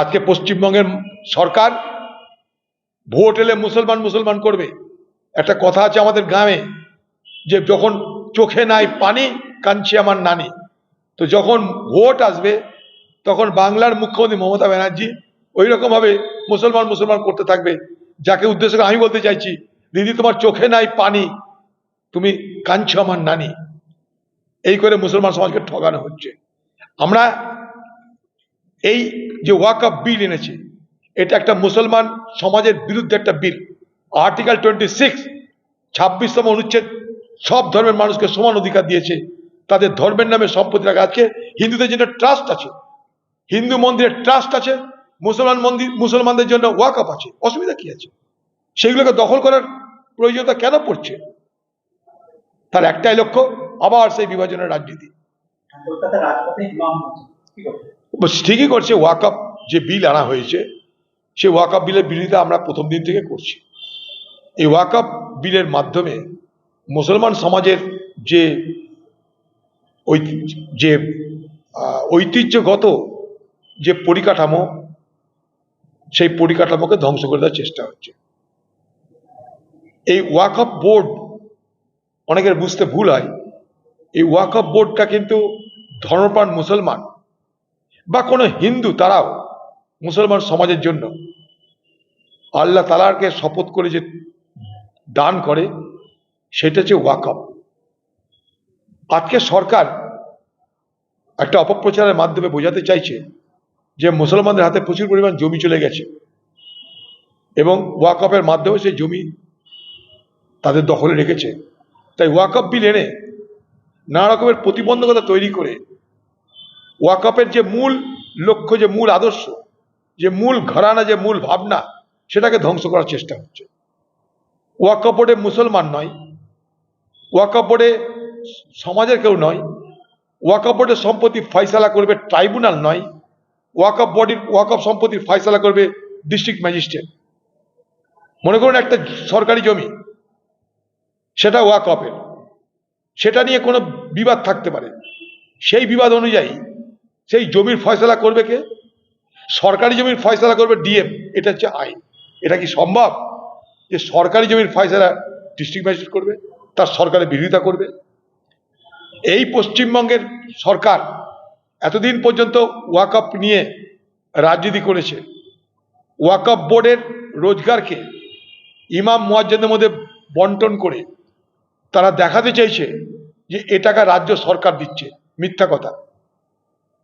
আজকে পশ্চিমবঙ্গের সরকার ভোট এলে মুসলমান মুসলমান করবে। একটা কথা আছে আমাদের গ্রামে, যে যখন চোখে নাই পানি কাঞ্চি আমার নানি। তো যখন ভোট আসবে, তখন বাংলার মুখ্যমন্ত্রী মমতা ব্যানার্জি ওই রকম ভাবে মুসলমান মুসলমান করতে থাকবে, যাকে উদ্দেশ্য করে আমি বলতে চাইছি, দিদি, তোমার চোখে নাই পানি, তুমি কাঞ্চ আমার নানি। এই করে মুসলমান সমাজকে ঠকানো হচ্ছে। আমরা এই যে ওয়াক আপ বিল এনেছে, এটা একটা মুসলমান সমাজের বিরুদ্ধে একটা বিল। আর্টিকেল টোয়েন্টি সিক্স, ছাব্বিশতম অনুচ্ছেদ, সব ধর্মের মানুষকে সমান অধিকার দিয়েছে। তাদের ধর্মের নামে সম্পত্তি রাখা আজকে হিন্দুদের জন্য ট্রাস্ট আছে। হিন্দু মন্দিরের ট্রাস্ট আছে। মুসলমান মন্দির, মুসলমানদের জন্য ওয়াক আপ আছে। অসুবিধা কি আছে? সেগুলোকে দখল করার প্রয়োজনীয়তা কেন পড়ছে? তার একটাই লক্ষ্য, আবার সেই বিভাজনের রাজনীতি। ঠিকই করছে ওয়াকআপ যে বিল আনা হয়েছে সেই ওয়াকআপ বিলের বিরোধিতা আমরা প্রথম দিন থেকে করছি। এই ওয়াকআপ বিলের মাধ্যমে মুসলমান সমাজের যে যে ঐতিহ্যগত যে পরিকাঠামো, সেই পরিকাঠামোকে ধ্বংস করে দেওয়ার চেষ্টা হচ্ছে। এই ওয়াকআপ বোর্ড অনেকের বুঝতে ভুল হয়, এই ওয়াকআপ বোর্ডটা কিন্তু ধর্মপ্রাণ মুসলমান বা কোনো হিন্দু তারাও মুসলমান সমাজের জন্য আল্লাহ তালাকে শপথ করে যে দান করে, সেটা হচ্ছে ওয়াকআপ আজকে সরকার একটা অপপ্রচারের মাধ্যমে বোঝাতে চাইছে যে মুসলমানদের হাতে প্রচুর পরিমাণ জমি চলে গেছে এবং ওয়াকআপের মাধ্যমে সেই জমি তাদের দখলে রেখেছে। তাই ওয়াকআপ বিল এনে নানা রকমের প্রতিবন্ধকতা তৈরি করে ওয়াকআপের যে মূল লক্ষ্য, যে মূল আদর্শ, যে মূল ঘরানা, যে মূল ভাবনা, সেটাকে ধ্বংস করার চেষ্টা হচ্ছে। ওয়াকআপ বোর্ডে মুসলমান নয়। ওয়াকআপ বোর্ডে সমাজের কেউ নয়। ওয়াকআপ বোর্ডের সম্পত্তি ফয়সালা করবে ট্রাইব্যুনাল নয়। ওয়াকআপ বডির ওয়াকআপ সম্পত্তির ফয়সালা করবে ডিস্ট্রিক্ট ম্যাজিস্ট্রেট মনে করুন একটা সরকারি জমি, সেটা ওয়াকআপের সেটা নিয়ে কোনো বিবাদ থাকতে পারে। সেই বিবাদ অনুযায়ী সেই জমির ফয়সলা করবে কে? সরকারি জমির ফয়সলা করবে ডিএম। এটা হচ্ছে আইন। এটা কি সম্ভব যে সরকারি জমির ফয়সলা ডিস্ট্রিক্ট ম্যাজিস্ট্রেট করবে, তার সরকারের বিরোধিতা করবে? এই পশ্চিমবঙ্গের সরকার এতদিন পর্যন্ত ওয়াকআপ নিয়ে রাজনীতি করেছে। ওয়াকআপ বোর্ডের রোজগারকে ইমাম মুয়াজ্জেদের মধ্যে বন্টন করে তারা দেখাতে চাইছে যে এ টাকা রাজ্য সরকার দিচ্ছে। মিথ্যা কথা।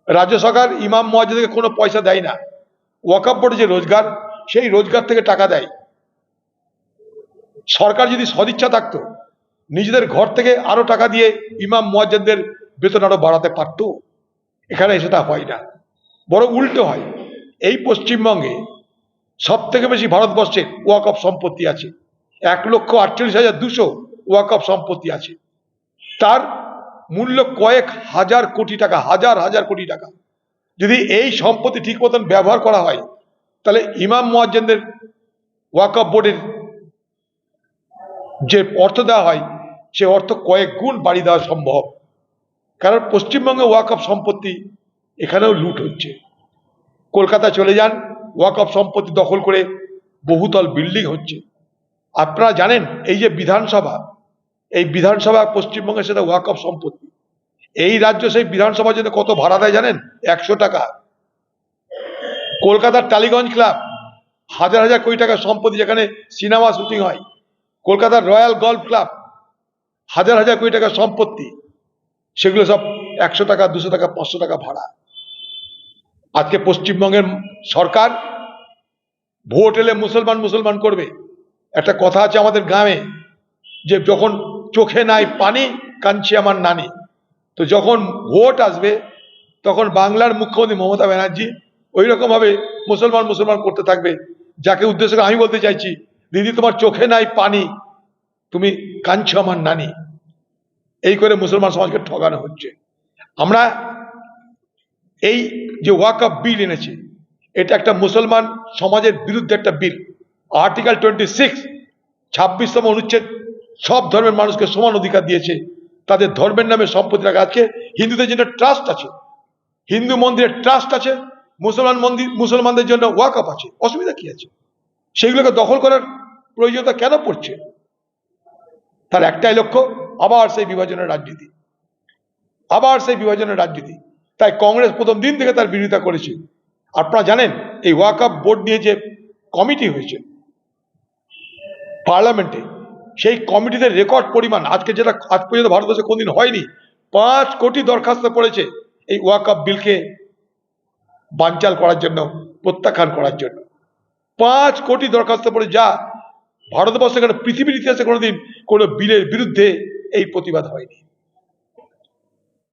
রাজ্য সরকার, ইমাম মহাজেদকে কোনো পয়সা দেয় না। ওয়াকাপ বোর্ডে যে রোজগার, সেই রোজগার থেকে টাকা দেয়। সরকার যদি সদিচ্ছা থাকতো, নিজেদের ঘর থেকে আরও টাকা দিয়ে ইমাম মুয়াজ্জেদদের বেতন আরও বাড়াতে পারত। এখানে সেটা হয় না। বড় উল্টো হয়। এই পশ্চিমবঙ্গে সব থেকে বেশি ভারতবর্ষে ওয়াকফ সম্পত্তি আছে। এক লক্ষ আটচল্লিশ হাজার দুশো ওয়াকফ সম্পত্তি আছে। তার মূল্য কয়েক হাজার কোটি টাকা, হাজার হাজার কোটি টাকা। যদি এই সম্পত্তি ঠিক মতন ব্যবহার করা হয়, তাহলে ইমাম মুয়াজ্জেনদের ওয়াকফ বোর্ডের যে অর্থ দেওয়া হয়, সে অর্থ কয়েক গুণ বাড়ি দেওয়া সম্ভব। কারণ পশ্চিমবঙ্গে ওয়াকফ সম্পত্তি এখানেও লুট হচ্ছে। কলকাতা চলে যান, ওয়াকফ সম্পত্তি দখল করে বহুতল বিল্ডিং হচ্ছে। আপনারা জানেন, এই যে বিধানসভা এই বিধানসভা পশ্চিমবঙ্গের সেটা অফ সম্পত্তি। এই রাজ্য সেই বিধানসভার জন্য কত ভাড়া দেয় জানেন? একশো টাকা। কলকাতার টালিগঞ্জ ক্লাব হাজার হাজার কোটি টাকার সম্পত্তি যেখানে সিনেমা শুটিং হয়। কলকাতার রয়্যাল গল্ফ ক্লাব হাজার হাজার কোটি টাকার সম্পত্তি। সেগুলো সব একশো টাকা, দুশো টাকা, পাঁচশো টাকা ভাড়া। আজকে পশ্চিমবঙ্গের সরকার ভোট এলে মুসলমান মুসলমান করবে। একটা কথা আছে আমাদের গ্রামে যে যখন চোখে নাই পানি কাঞ্চি আমার নানি। তো যখন ভোট আসবে, তখন বাংলার মুখ্যমন্ত্রী মমতা ব্যানার্জি ওই রকম ভাবে মুসলমান মুসলমান করতে থাকবে, যাকে উদ্দেশ্য আমি বলতে চাইছি, দিদি, তোমার চোখে নাই পানি, তুমি কাঞ্চ আমার নানি। এই করে মুসলমান সমাজকে ঠগানো হচ্ছে। আমরা এই যে ওয়াকআপ বিল এনেছি, এটা একটা মুসলমান সমাজের বিরুদ্ধে একটা বিল। আর্টিকেল টোয়েন্টি সিক্স, ছাব্বিশতম অনুচ্ছেদ সব ধর্মের মানুষকে সমান অধিকার দিয়েছে। তাদের ধর্মের নামে সম্পত্তি রাখা আজকে হিন্দুদের জন্য ট্রাস্ট আছে। হিন্দু মন্দিরের ট্রাস্ট আছে। মুসলমান মন্দির, মুসলমানদের জন্য ওয়াকআপ আছে। অসুবিধা কি আছে? সেগুলোকে দখল করার প্রয়োজনীয়তা কেন পড়ছে? তার একটাই লক্ষ্য, আবার সেই বিভাজনের রাজনীতি। আবার সেই বিভাজনের রাজনীতি। তাই কংগ্রেস প্রথম দিন থেকে তার বিরোধিতা করেছে। আপনারা জানেন, এই ওয়াকআপ বোর্ড নিয়ে যে কমিটি হয়েছে পার্লামেন্টে সেই কমিটিতে রেকর্ড পরিমাণ, আজকে যেটা, আজ পর্যন্ত ভারতবর্ষে কোনদিন হয়নি, পাঁচ কোটি দরখাস্ত পড়েছে এই ওয়াকআপ বিলকে বানচাল করার জন্য, প্রত্যাখ্যান করার জন্য। পাঁচ কোটি দরখাস্ত পড়ে যা ভারতবর্ষে কেন পৃথিবীর ইতিহাসে কোনোদিন কোনো বিলের বিরুদ্ধে এই প্রতিবাদ হয়নি।